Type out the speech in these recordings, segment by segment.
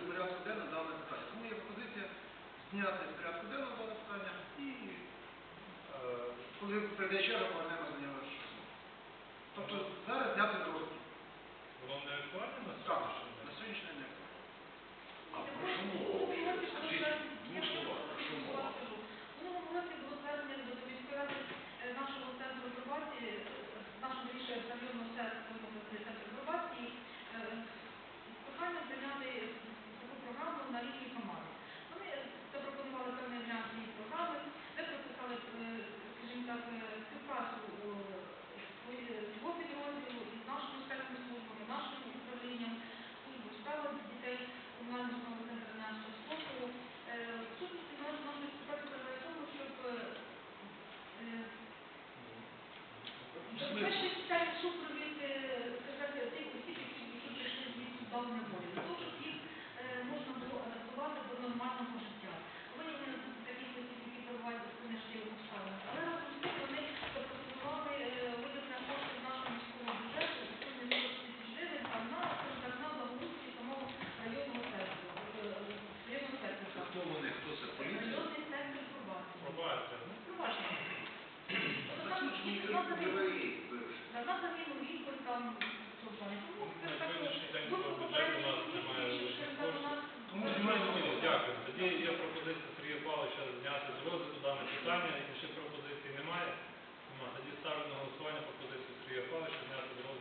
порядку денного дане питання. Тому є пропозиція зняти з порядку денного даного питання і е, коли прийде черга. так співпрацю свого підрозділу із нашою спецною службою, нашим управлінням служби справи дітей комунального центру нашого спокою. В сутності ми можемо співпрацювати для того, щоб забезпечити соціальну супровід, сказати, тих осіб, які прийшли звідси з балу на волі. плану Тому немає зміни. Дякую. Тоді є пропозиція Сергія Павловича зняти з розгляду дане питання. Якщо пропозиції немає. Тоді ставлю на голосування пропозицію Сергія Павловича зняти з розгляду.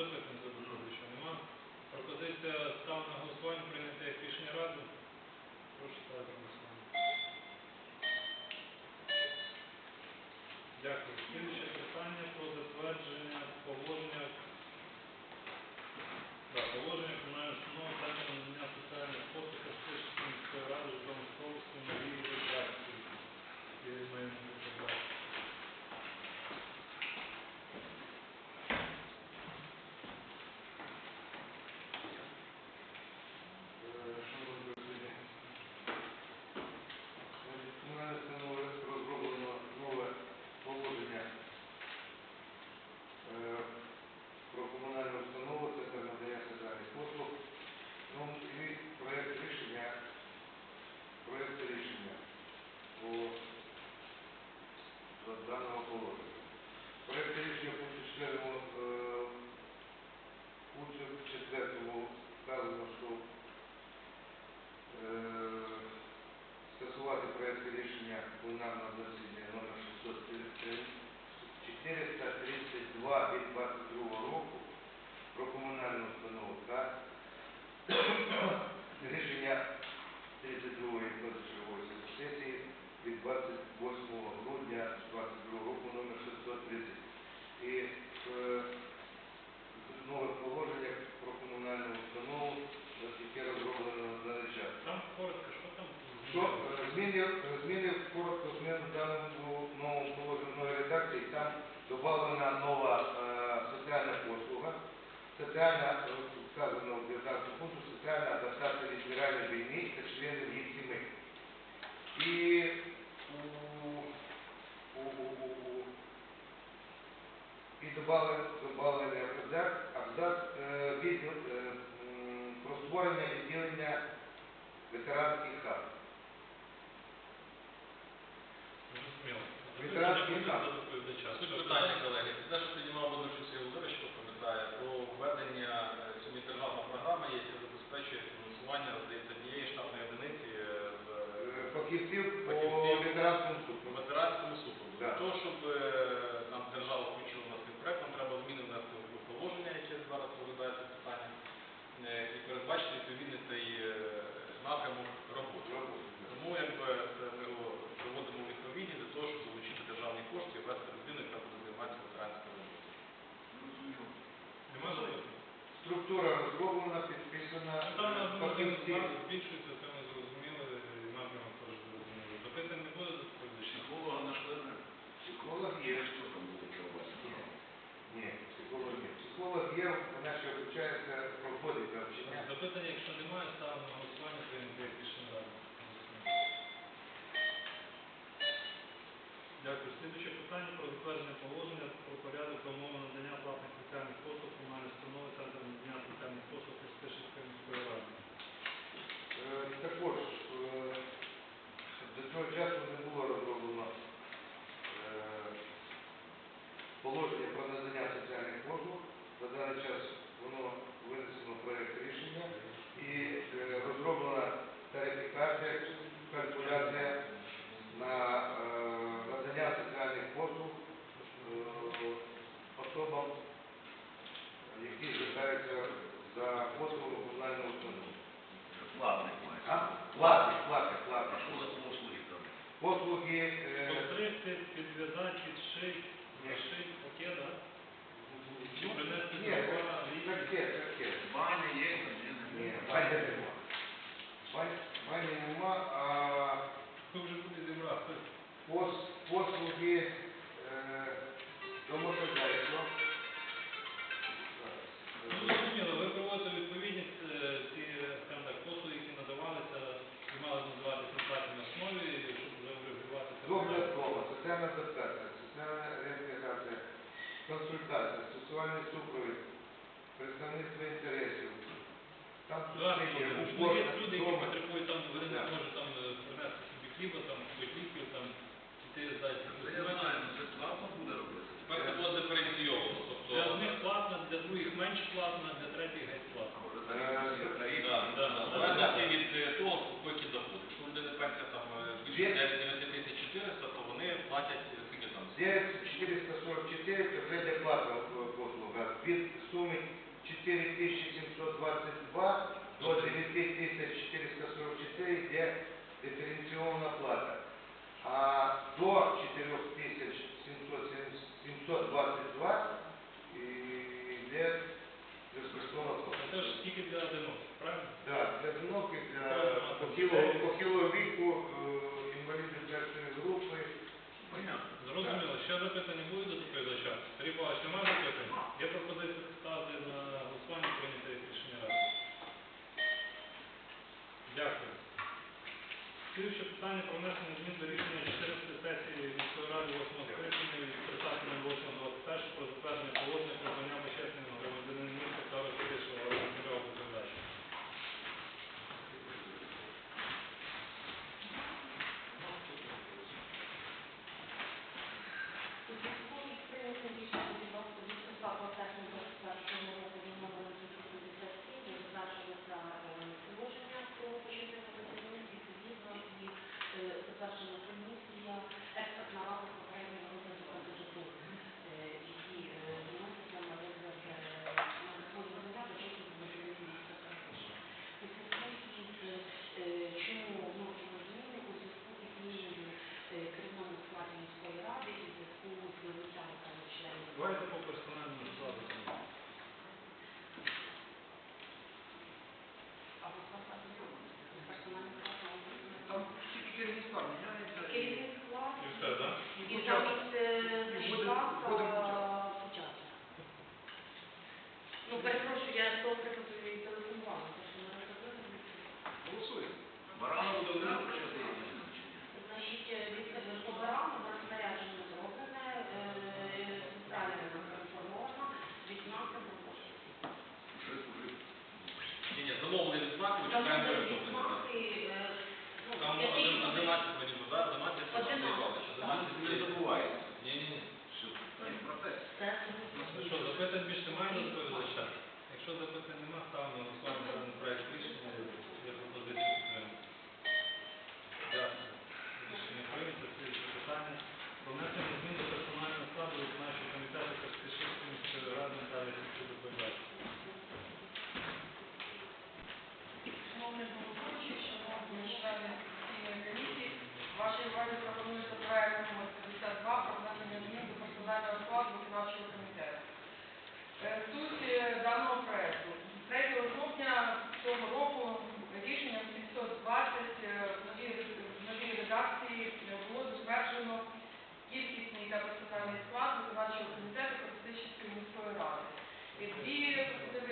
запитань до Бужовича нема. Пропозиція став на голосування, прийняти як рішення ради. Прошу ставити голосування. Дякую. Слідуюче питання про затвердження положення. проекту рішення пленарного засідання номер 633 432 від 22 року про комунальну установу рішення 32 сесії від 28 грудня 22 року номер 630 і е, в нових положеннях про комунальну установу, яке розроблено на речах. Там коротко, що там? Що? Зміни, зміни коротко змін в даному нової редакції, там додана нова е, соціальна послуга, соціальна, е, вказано в 19 пункту, соціальна адаптація від спіральної війни та членів їх сімей. І у, у, у, у, і добавлення абзац, е, е, про створення відділення ветеранських Доповідача. Суть питання, колеги, це те, що піднімав Бондарчук Володимирович, пам'ятає, про введення е, сьогодні державна програма є, яка забезпечує фінансування, здається, однієї штатної одиниці е, з Е, Фахівців по ветеранському по суду. ветеранському супроводу. Для того, щоб нам держава включила на цей проект, нам треба зміни внести в положення, яке зараз розглядає це питання, і передбачити відповідний цей напрямок роботи. Тому якби це ми його проводимо в відповідні для того, щоб залучити державні кошти і ввести людину, яка буде займатися ветеранською роботою. Нема запитань? Структура розроблена, підписана, Там на фахівці. збільшується, це ми зрозуміли, і напрямок теж зрозуміли. Запитань не буде до доповідача? Психолога не? Психолог є. Що там буде у вас? Ні, психолог є. Психолог є, вона ще обучається, проходить навчання. Запитання, якщо немає, ставимо на голосування, прийняти як рішення ради. Дякую. Слідуюче питання про затвердження положення про порядок та умови надання платних соціальних послуг комунальної установи Центр надання соціальних послуг Христишівської міської ради. Е, Також е, до цього часу не було розроблено е, положення про надання соціальних послуг. На даний час воно винесено в проєкт рішення і е, розроблена тарифікація, калькуляція на надання соціальних послуг особам, які звертаються за послугами комунального установи. А? Платні, А що за послуги там? Послуги е, Постригти, підв'язати, підшити, зашити, таке, так? Чи принести ні, таке, таке. Баня є, Ні, немає. нема. Бані нема, а Ви вже куди зібрали? послуги Догляд дома, соціальна адаптація, соціальна реінтеграція, консультація, сексуальний супровід, представництво інтересів. Там ну, упор люди, які потребують там, вони не Да. можуть там е, принести собі хліба, там, ліків, там, іти здати. Це я знаю, ну це платно буде робити. Тепер це було диференційовано, тобто Для одних платно, для других менш платно, для третіх геть платно. Да, Да, да. да. В залежності від е, того, скільки доходить. Якщо у людини пенсія там е, більше Є. 9 тисяч 400, то вони платять е, скільки там? 9444 це вже де платна е, послуга. Від суми 4722 до 9444 Давайте по персональному складу. А по складу персональний склад? Там тільки керівний склад, міняється. Керівний склад. І все, так? І там початок. Ну, Gracias.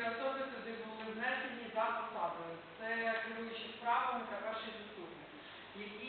неодноразово туди були внесені за посадою. Це керуючі справами та перші заступник, які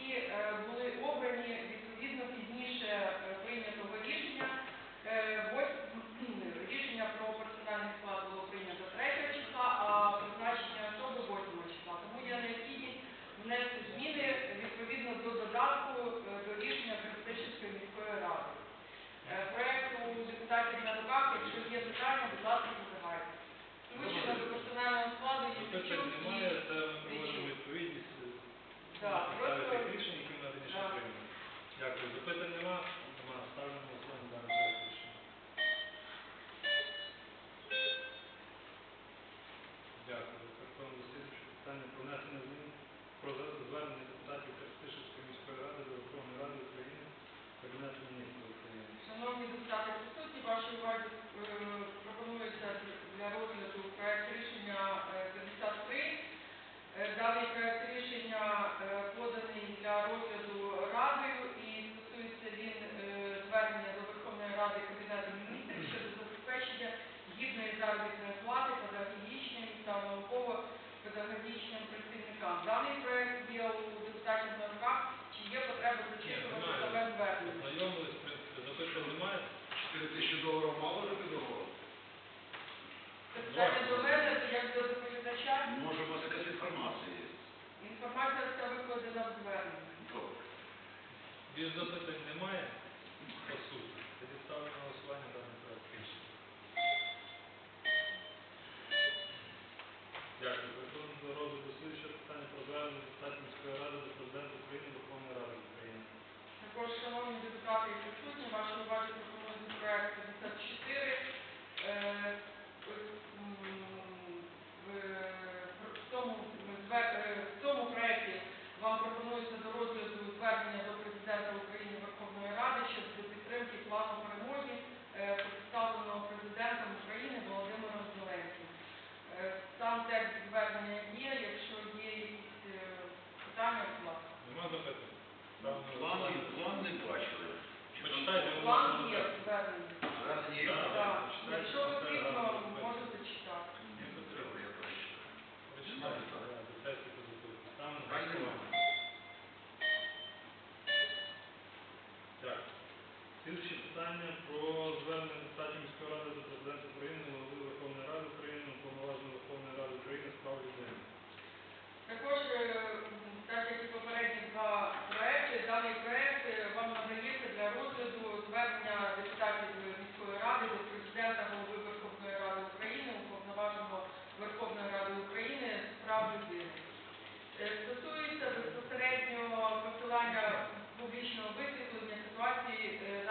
депутати присутні, вашій увазі е, пропонується для розгляду проект рішення е, 53. Е, даний проєкт рішення поданий для розгляду радою і стосується він звернення до Верховної Ради Кабінету міністрів щодо забезпечення гідної заробітної плати педагогічним та науково-педагогічним працівникам. Даний проект Більш запитань немає по суті. Тоді ставлю на голосування даний проект рішення. Дякую. Переходимо до розгляду слідчого питання про звернення депутатів міської ради до президента України Верховної Ради України. Також, шановні депутати і присутні, вашу увагу пропонують проект 54. Vamos, vamos. звернення депутатів міської ради до президента голови Верховної Ради України, уповноваженого Верховної Ради України з прав людини. Е, стосується безпосередньо посилання публічного висвітлення ситуації. Е,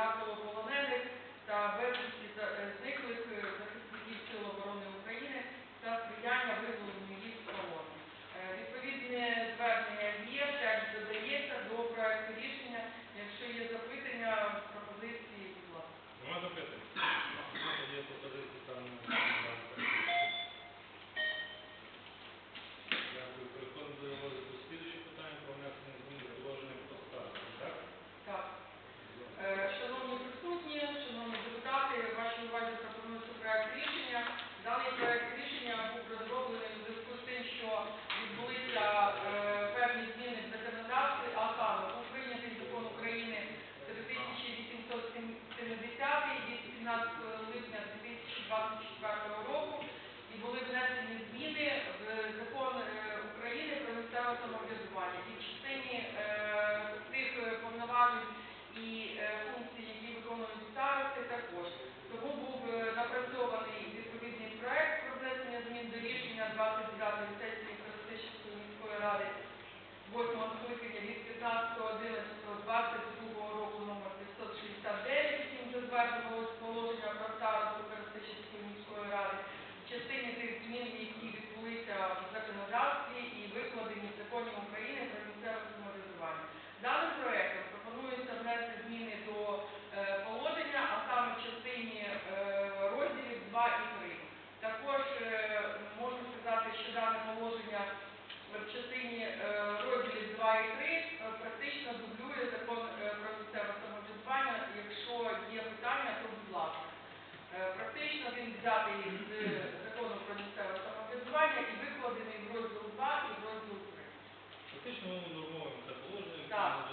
God.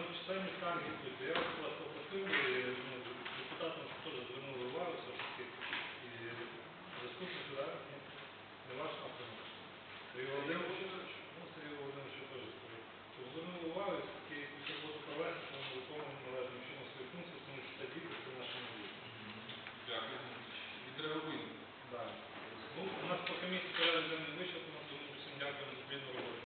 Так. Ну, там численні